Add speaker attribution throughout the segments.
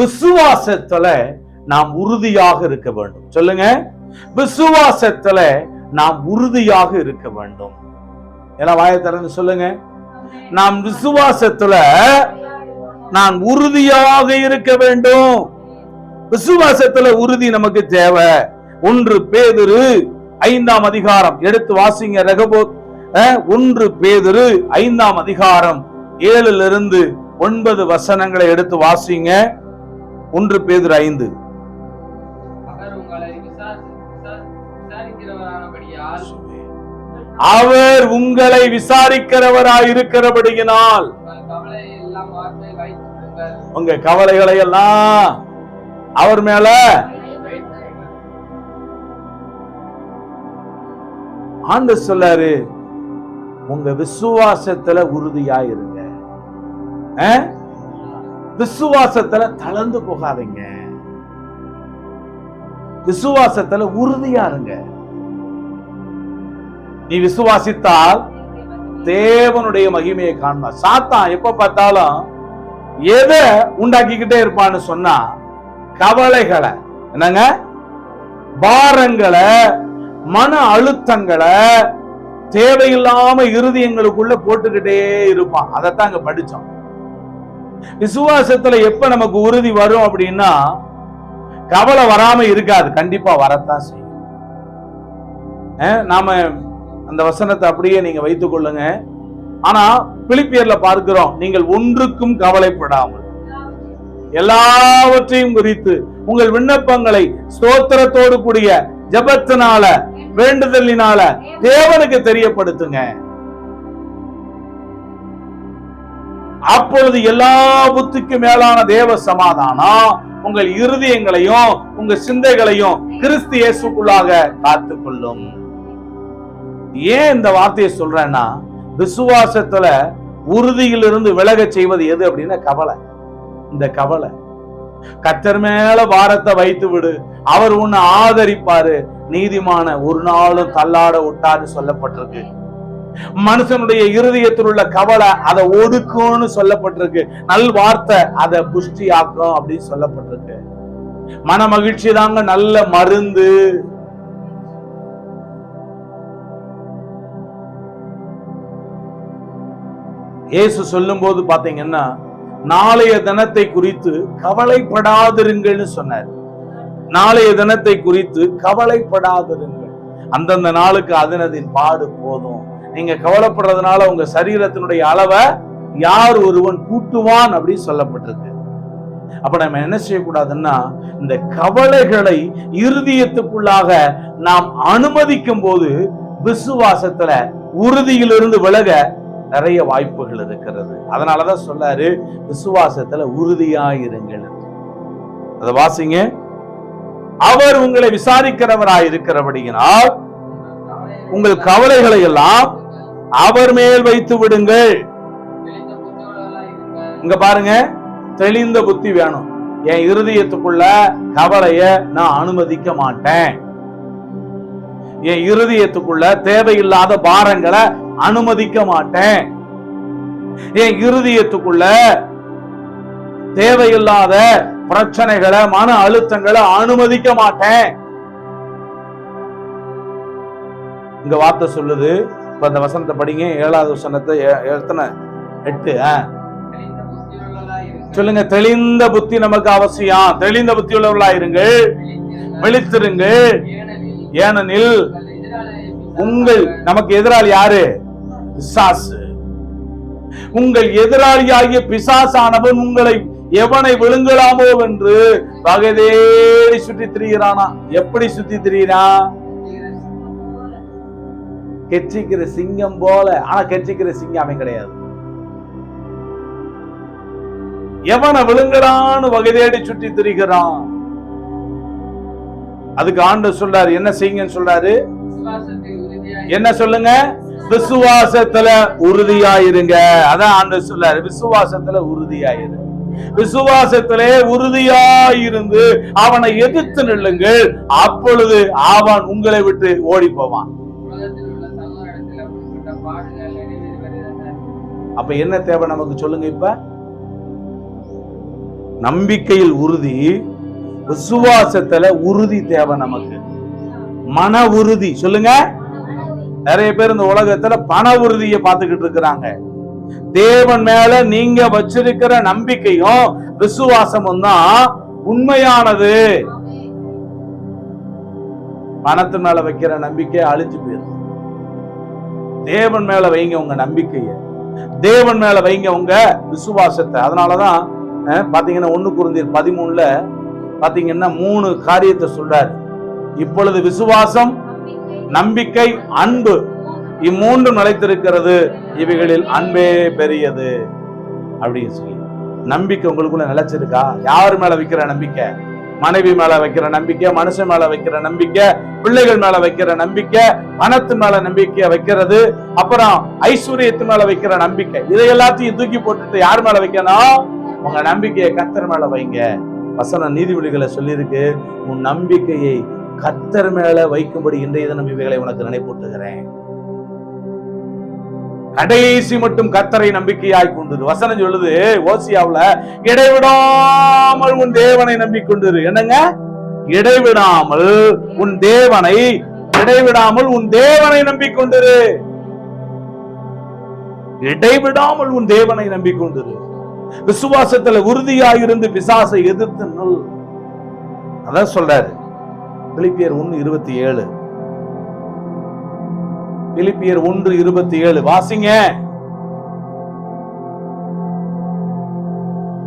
Speaker 1: விசுவாசத்துல நாம் உறுதியாக இருக்க வேண்டும் சொல்லுங்க விசுவாசத்துல நாம் உறுதியாக இருக்க வேண்டும் எல்லாம் வாய திறந்து சொல்லுங்க நாம் விசுவாசத்துல நான் உறுதியாக இருக்க வேண்டும் விசுவாசத்துல உறுதி நமக்கு தேவை ஒன்று பேதிரு ஐந்தாம் அதிகாரம் எடுத்து வாசிங்க ரகபோத் ஒன்று பேதிரு ஐந்தாம் அதிகாரம் ஏழுல இருந்து ஒன்பது வசனங்களை எடுத்து வாசிங்க ஒன்று பேதர் ஐந்து அவர் உங்களை விசாரிக்கிறவராய் இருக்கிறபடியினால் உங்க கவலைகளை எல்லாம் அவர் மேல ஆண்டு சொல்லாரு உங்க விசுவாசத்துல உறுதியாயிருங்க விசுவாசத்துல தளர்ந்து போகாதீங்க விசுவாசத்துல உறுதியா இருங்க நீ விசுவாசித்தால் தேவனுடைய மகிமையை காண்பா சாத்தான் எப்ப பார்த்தாலும் எதை உண்டாக்கிக்கிட்டே இருப்பான்னு சொன்னா கவலைகளை என்னங்க பாரங்களை மன அழுத்தங்களை தேவையில்லாம எங்களுக்குள்ள போட்டுக்கிட்டே இருப்பான் அதைத்தான் அங்க படிச்சோம் விசுவாசத்துல எப்ப நமக்கு உறுதி வரும் அப்படின்னா கவலை வராம இருக்காது கண்டிப்பா வரத்தான் செய்யும் நாம அந்த வசனத்தை அப்படியே நீங்க வைத்துக் கொள்ளுங்க ஆனா பிலிப்பியர்ல பார்க்கிறோம் நீங்கள் ஒன்றுக்கும் கவலைப்படாமல் எல்லாவற்றையும் குறித்து உங்கள் விண்ணப்பங்களை ஸ்தோத்திரத்தோடு கூடிய ஜபத்தினால வேண்டுதலினால தேவனுக்கு தெரியப்படுத்துங்க அப்பொழுது எல்லாபுத்துக்கு மேலான தேவ சமாதானம் உங்கள் இருதயங்களையும் உங்க சிந்தைகளையும் கிறிஸ்து இயேசுக்குள்ளாக காத்து கொள்ளும் ஏன் இந்த வார்த்தையை சொல்றேன்னா விசுவாசத்துல உறுதியிலிருந்து விலக செய்வது எது அப்படின்னா கவலை இந்த கவலை கத்தர் மேல வாரத்தை வைத்து விடு அவர் உன்னை ஆதரிப்பாரு நீதிமான ஒரு நாளும் தள்ளாட விட்டாரு சொல்லப்பட்டிருக்கு மனுஷனுடைய இருதயத்தில் உள்ள கவலை அதை ஒடுக்கும்னு சொல்லப்பட்டிருக்கு நல் வார்த்தை அதை புஷ்டி ஆக்கும் அப்படின்னு சொல்லப்பட்டிருக்கு மன மகிழ்ச்சி தாங்க நல்ல மருந்து இயேசு சொல்லும் போது பாத்தீங்கன்னா நாளைய தினத்தை குறித்து கவலைப்படாதிருங்கள்னு சொன்னார் நாளைய தினத்தை குறித்து கவலைப்படாதிருங்கள் அந்தந்த நாளுக்கு அதனதின் பாடு போதும் நீங்க கவலைப்படுறதுனால உங்க சரீரத்தினுடைய அளவை யார் ஒருவன் கூட்டுவான் அப்படின்னு சொல்லப்பட்டிருக்கு அப்ப நம்ம என்ன செய்யக்கூடாதுன்னா இந்த கவலைகளை இறுதியத்துக்குள்ளாக நாம் அனுமதிக்கும் போது விசுவாசத்துல உறுதியிலிருந்து விலக நிறைய வாய்ப்புகள் இருக்கிறது அதனாலதான் சொல்லாரு விசுவாசத்துல உறுதியாயிருங்கள் அதை வாசிங்க அவர் உங்களை விசாரிக்கிறவராய் இருக்கிறபடியினால் உங்கள் கவலைகளை எல்லாம் அவர் மேல் வைத்து விடுங்கள் இங்க பாருங்க தெளிந்த புத்தி வேணும் என் இருதயத்துக்குள்ள கவலைய நான் அனுமதிக்க மாட்டேன் என் இருதயத்துக்குள்ள தேவையில்லாத பாரங்களை அனுமதிக்க மாட்டேன் என் இருதயத்துக்குள்ள தேவையில்லாத பிரச்சனைகளை மன அழுத்தங்களை அனுமதிக்க மாட்டேன் இங்க வார்த்தை சொல்லுது இப்போ அந்த வசனத்தை படிங்க ஏழாவது வசனத்தை எத்தனை எட்டு சொல்லுங்க தெளிந்த புத்தி நமக்கு அவசியம் தெளிந்த புத்தி உள்ளவர்களா இருங்கள் வெளித்திருங்கள் ஏனெனில் உங்கள் நமக்கு எதிராளி யாரு பிசாசு உங்கள் எதிராளியாகிய பிசாசானவன் உங்களை எவனை விழுங்கலாமோ என்று பகதேடி சுற்றி திரிகிறானா எப்படி சுத்தி திரியிறான் கெச்சிக்கிற சிங்கம் போல ஆனா கெச்சிக்கிற சிங்கம் அமை கிடையாது எவனை விழுங்கடான்னு வகை தேடி சுற்றி திரிகிறான் அதுக்கு ஆண்டு சொல்றாரு என்ன செய்யுங்கன்னு சொல்றாரு என்ன சொல்லுங்க விசுவாசத்துல உறுதியாயிருங்க அதான் ஆண்டு சொல்றாரு விசுவாசத்துல உறுதியாயிருங்க விசுவாசத்திலே உறுதியாயிருந்து அவனை எதிர்த்து நில்லுங்கள் அப்பொழுது அவன் உங்களை விட்டு ஓடி போவான் அப்ப என்ன தேவை நமக்கு சொல்லுங்க இப்ப நம்பிக்கையில் உறுதி விசுவாசத்துல உறுதி தேவை நமக்கு மன உறுதி சொல்லுங்க நிறைய பேர் இந்த உலகத்துல பண உறுதியை பார்த்துக்கிட்டு இருக்கிறாங்க தேவன் மேல நீங்க வச்சிருக்கிற நம்பிக்கையும் விசுவாசமும் தான் உண்மையானது பணத்து மேல வைக்கிற நம்பிக்கை அழிஞ்சு போயிடும் தேவன் மேல வைங்க உங்க நம்பிக்கையை தேவன் மேல வைங்க உங்க விசுவாசத்தை அதனாலதான் பாத்தீங்கன்னா ஒண்ணு குருந்தீர் பதிமூணுல பாத்தீங்கன்னா மூணு காரியத்தை சொல்றாரு இப்பொழுது விசுவாசம் நம்பிக்கை அன்பு இம்மூன்று நிலைத்திருக்கிறது இவைகளில் அன்பே பெரியது அப்படின்னு சொல்லி நம்பிக்கை உங்களுக்குள்ள நிலைச்சிருக்கா யார் மேல வைக்கிற நம்பிக்கை மனைவி மேல வைக்கிற நம்பிக்கை மனுஷன் மேல வைக்கிற நம்பிக்கை பிள்ளைகள் மேல வைக்கிற நம்பிக்கை பணத்து மேல நம்பிக்கை வைக்கிறது அப்புறம் ஐஸ்வர்யத்து மேல வைக்கிற நம்பிக்கை இதை எல்லாத்தையும் தூக்கி போட்டுட்டு யார் மேல வைக்கணும் உங்க நம்பிக்கையை கத்தர் மேல வைங்க நீதி நீதிபதிகளை சொல்லியிருக்கு உன் நம்பிக்கையை கத்தர் மேல வைக்கும்படி இன்றைய தினம் இவைகளை உனக்கு நினைப்பூட்டுகிறேன் கடைசி மட்டும் கத்தரை நம்பிக்கையாய் கொண்டது வசனம் சொல்லுது ஓசியாவில் இடைவிடாமல் உன் தேவனை நம்பிக்கொண்டது என்னங்க இடைவிடாமல் உன் தேவனை இடைவிடாமல் உன் தேவனை நம்பிக்கொண்டது இடைவிடாமல் உன் தேவனை நம்பிக்கொண்டது விசுவாசத்துல உறுதியாயிருந்து பிசாசை எதிர்த்து நல் அதான் சொல்றாரு ஒன்னு இருபத்தி ஏழு பிலிப்பியர் ஒன்று இருபத்தி ஏழு வாசிங்க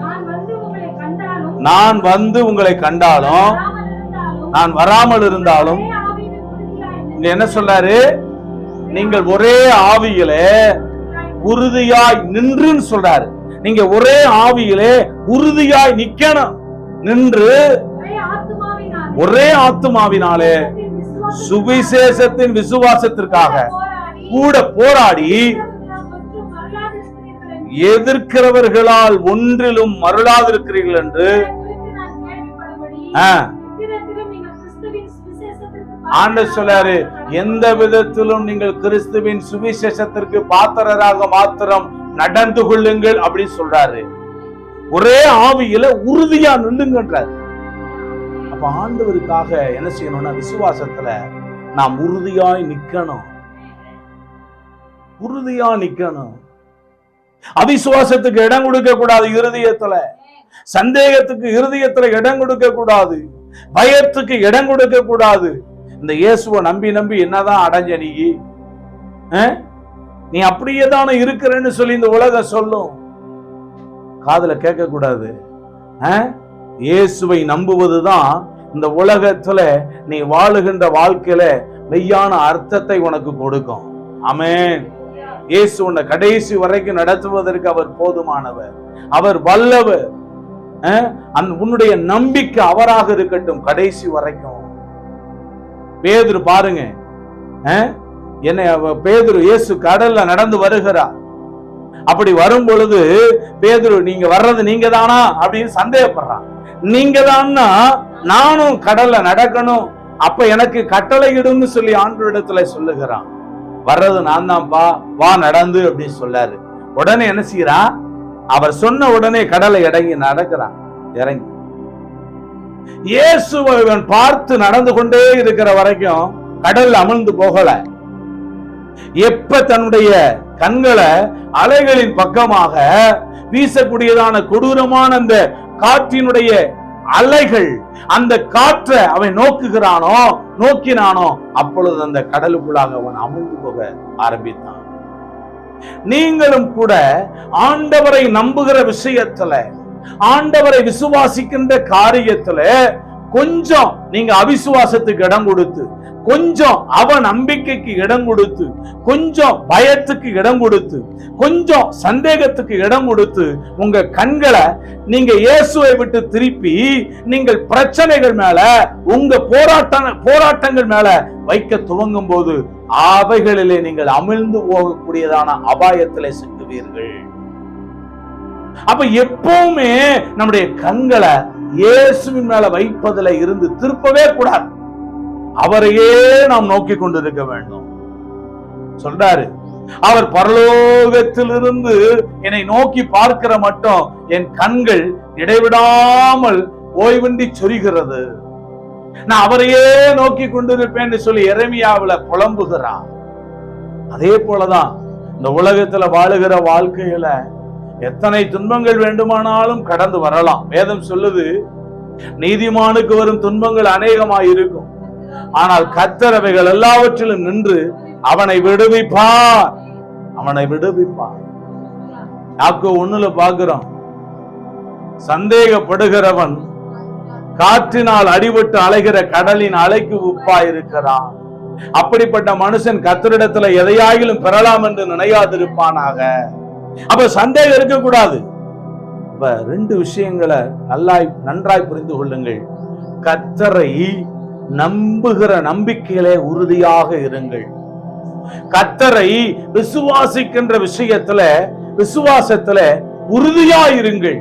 Speaker 1: நான் வந்து உங்களை கண்டாலும் நான் வராமல் இருந்தாலும் என்ன சொல்றாரு நீங்கள் ஒரே ஆவியிலே உறுதியாய் நின்றுன்னு சொல்றாரு நீங்க ஒரே ஆவியிலே உறுதியாய் நிக்கணும் நின்று ஒரே ஆத்துமாவினாலே சுவிசேஷத்தின் விசுவாசத்திற்காக கூட போராடி எதிர்க்கிறவர்களால் ஒன்றிலும் மருளாதிருக்கிறீர்கள் என்று ஆண்டு சொல்லாரு எந்த விதத்திலும் நீங்கள் கிறிஸ்துவின் சுவிசேஷத்திற்கு பாத்திரராக மாத்திரம் நடந்து கொள்ளுங்கள் அப்படின்னு சொல்றாரு ஒரே ஆவியில உறுதியா நில்லுங்கன்றாரு அப்ப ஆண்டவருக்காக என்ன செய்யணும்னா விசுவாசத்துல நாம் உறுதியாய் நிக்கணும் உறுதியா நிக்கணும் அவிசுவாசத்துக்கு இடம் கொடுக்க கூடாது இருதயத்துல சந்தேகத்துக்கு இருதயத்துல இடம் கொடுக்க கூடாது பயத்துக்கு இடம் கொடுக்க கூடாது இந்த இயேசுவை நம்பி நம்பி என்னதான் அடைஞ்ச நீ நீ அப்படியே தானே இருக்கிறேன்னு சொல்லி இந்த உலகம் சொல்லும் காதல கேட்க கூடாது இயேசுவை நம்புவது தான் இந்த உலகத்துல நீ வாழுகின்ற வாழ்க்கையில மெய்யான அர்த்தத்தை உனக்கு கொடுக்கும் அமேன் இயேசு உன்னை கடைசி வரைக்கும் நடத்துவதற்கு அவர் போதுமானவர் அவர் வல்லவர் உன்னுடைய நம்பிக்கை அவராக இருக்கட்டும் கடைசி வரைக்கும் பேதுரு பாருங்க என்னை பேதுரு இயேசு கடல்ல நடந்து வருகிறார் அப்படி வரும் பொழுது பேதுரு நீங்க வர்றது நீங்க தானா அப்படின்னு சந்தேகப்படுறான் நீங்க தான் நானும் கடல்ல நடக்கணும் அப்ப எனக்கு கட்டளை இடும்னு சொல்லி ஆண்டோரிடத்துல சொல்லுகிறான் வர்றது நான் பா வா நடந்து அப்படின்னு சொல்லாரு உடனே என்ன செய்யறா அவர் சொன்ன உடனே கடலை இறங்கி நடக்கிறான் இறங்கி இயேசுவன் பார்த்து நடந்து கொண்டே இருக்கிற வரைக்கும் கடல் அமிழ்ந்து போகல எப்ப தன்னுடைய கண்களை அலைகளின் பக்கமாக வீசக்கூடியதான கொடூரமான அந்த காற்றினுடைய அலைகள் அந்த காற்றை அவன் நோக்குகிறானோ நோக்கினானோ அப்பொழுது அந்த கடலுக்குள்ளாக அவன் அமுழ்ந்து போக ஆரம்பித்தான் நீங்களும் கூட ஆண்டவரை நம்புகிற விஷயத்துல ஆண்டவரை விசுவாசிக்கின்ற காரியத்துல கொஞ்சம் நீங்க அவிசுவாசத்துக்கு இடம் கொடுத்து கொஞ்சம் அவ நம்பிக்கைக்கு இடம் கொடுத்து கொஞ்சம் பயத்துக்கு இடம் கொடுத்து கொஞ்சம் சந்தேகத்துக்கு இடம் கொடுத்து உங்க கண்களை நீங்க இயேசுவை விட்டு திருப்பி நீங்கள் பிரச்சனைகள் மேல உங்க போராட்ட போராட்டங்கள் மேல வைக்க துவங்கும் போது அவைகளிலே நீங்கள் அமிழ்ந்து போகக்கூடியதான அபாயத்திலே சிக்குவீர்கள் அப்ப எப்பவுமே நம்முடைய கண்களை இயேசுவின் மேல வைப்பதில் இருந்து திருப்பவே கூடாது அவரையே நாம் நோக்கி கொண்டிருக்க வேண்டும் சொல்றாரு அவர் பரலோகத்திலிருந்து என்னை நோக்கி பார்க்கிற மட்டும் என் கண்கள் இடைவிடாமல் ஓய்வின்றி சொரிகிறது நான் அவரையே நோக்கி கொண்டிருப்பேன் சொல்லி இறைமையாவில் புலம்புகிறான் அதே போலதான் இந்த உலகத்துல வாழுகிற வாழ்க்கையில எத்தனை துன்பங்கள் வேண்டுமானாலும் கடந்து வரலாம் வேதம் சொல்லுது நீதிமானுக்கு வரும் துன்பங்கள் அநேகமாய் இருக்கும் ஆனால் கத்தரவைகள் எல்லாவற்றிலும் நின்று அவனை விடுவிப்பார் அவனை விடுவிப்பார் யாக்கோ ஒண்ணுல பாக்குறோம் சந்தேகப்படுகிறவன் காற்றினால் அடிபட்டு அலைகிற கடலின் அலைக்கு உப்பா இருக்கிறான் அப்படிப்பட்ட மனுஷன் கத்தரிடத்துல எதையாயிலும் பெறலாம் என்று நினையாதிருப்பானாக அப்ப சந்தேகம் இருக்கக்கூடாது இப்ப ரெண்டு விஷயங்களை நல்லாய் நன்றாய் புரிந்து கொள்ளுங்கள் கத்தரை நம்புகிற நம்பிக்கைகளே உறுதியாக இருங்கள் கத்தரை விசுவாசிக்கின்ற விஷயத்துல விசுவாசத்துல உறுதியா இருங்கள்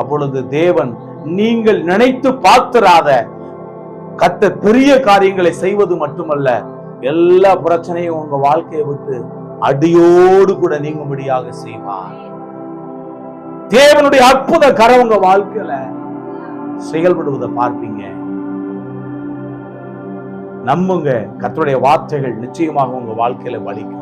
Speaker 1: அப்பொழுது தேவன் நீங்கள் நினைத்து பார்த்திராத கத்த பெரிய காரியங்களை செய்வது மட்டுமல்ல எல்லா பிரச்சனையும் உங்க வாழ்க்கையை விட்டு அடியோடு கூட நீங்கும்படியாக செய்வார் தேவனுடைய அற்புத கரவங்க உங்க வாழ்க்கையில செயல்படுவதை பார்ப்பீங்க நம்புங்க கத்தருடைய வார்த்தைகள் நிச்சயமாக உங்க வாழ்க்கையில வலிக்கும்